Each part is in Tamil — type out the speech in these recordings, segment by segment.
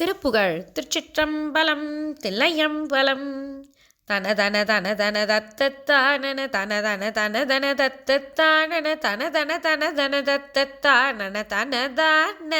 திருப்புகழ் திருச்சிற்றம்பலம் தில்லையம்பலம். தன தன தன தன தத்தத்தானன தன தன தன தன தத்தத்தானன தன தன தன தன தத்தத்தானன தனதான.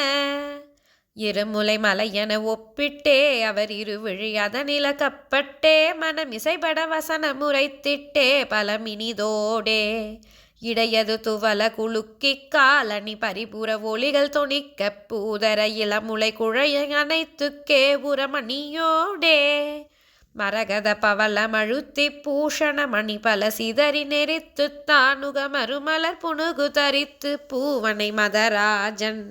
இருமுலை மலையென ஒப்பிட்டே அவர் இருவிழி அதனில கப்பட்டே மனம் இசைபட வசன முறைத்திட்டே பலமினிதோடே. இடையது துவல குலுக்கி காலணி பரிபுற ஒளிகள் தொணிக்க பூதர இளமுலை குழைய அனைத்துக்கே கேபுரமணியோடே மரகத பவள மழுத்தி பூஷண மணி பல சிதறி நெறித்து தானுக மறுமலர் புணுகு தரித்து பூவனை மதராஜன்.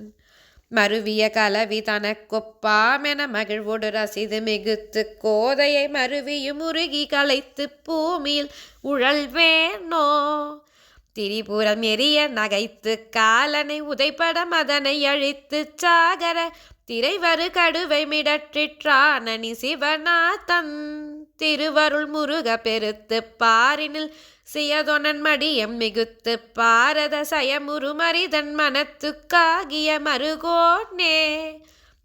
மருவிய கலவி தனக்கொப்பாமென மகிழ்வோடு ரசிது மிகுத்து கோதையை மருவியும் உருகி கலைத்து பூமியில் உழல்வேனோ. திரிபுரம் எரிய நகைத்து காலனை உதைப்படம் அதனை அழித்து சாகர திரைவரு கடுவை மிடற்றிற்றானி சிவநாதன். திருவருள் முருக பெருத்து பாரினில் சியதொனன் மடியம் மிகுத்து பாரத சயமுருமரிதன் மனத்துக்காகிய மருகோனே.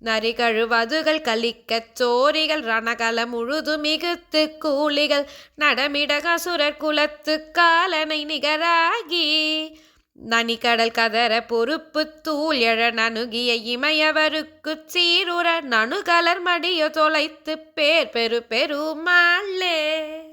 நரிகழுவதுகள் கலிக்கச் சோரிகள் ரணகலம் முழுது மிகுத்து கூலிகள் நடமிடகசுரர் குலத்து காலனை நிகராகி. நனிக்கடல் கதற பொறுப்பு தூள் எழ நணுகிய இமையவருக்குச் சீருற நணுகலர் மடிய தொலைத்து பேர் பெரு பெருமாளே.